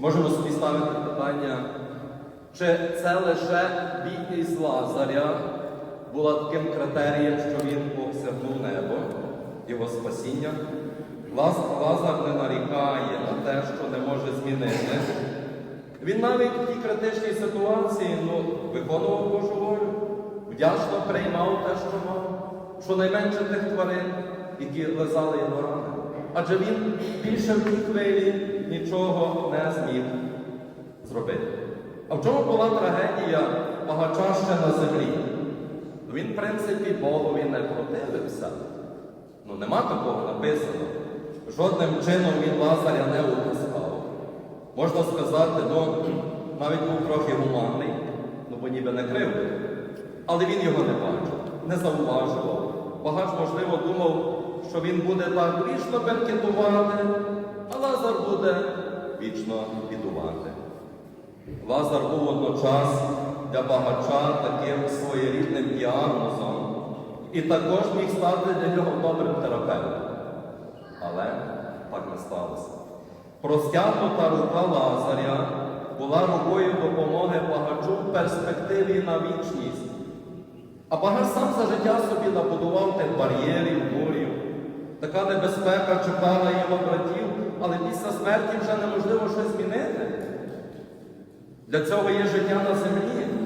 Можемо собі ставити питання, чи це лише бідність Лазаря була таким критерієм, що він осягнув небо, його спасіння. Лазар не нарікає на те, що не може змінити. Він навіть в тій критичній ситуації ну, виконував Божу волю, вдячно приймав те, що мав, щонайменше тих тварин, які лизали його рани. Адже він більше в тій хвилі нічого А в чому була трагедія багача на землі? Ну, Він, в принципі, Богові не противився. Ну, нема такого написано. Жодним чином він Лазаря не утискав. Можна сказати, ну, навіть був трохи гуманний, ну бо ніби не кривдив. Але він його не бачив, не зауважував. Багач, можливо, думав, що він буде так вічно бенкетувати, а Лазар буде вічно бідувати. Лазар був водночас для багача таким своєрідним діагнозом і також міг стати для нього добрим терапевтом. Але так не сталося. Простягнута рука Лазаря була рукою допомоги багачу в перспективі на вічність. А багач сам за життя собі набудував тих бар'єрів, мурів. Така небезпека чекала його братів, але після смерті вже неможливо щось змінити. Для цього є життя на землі.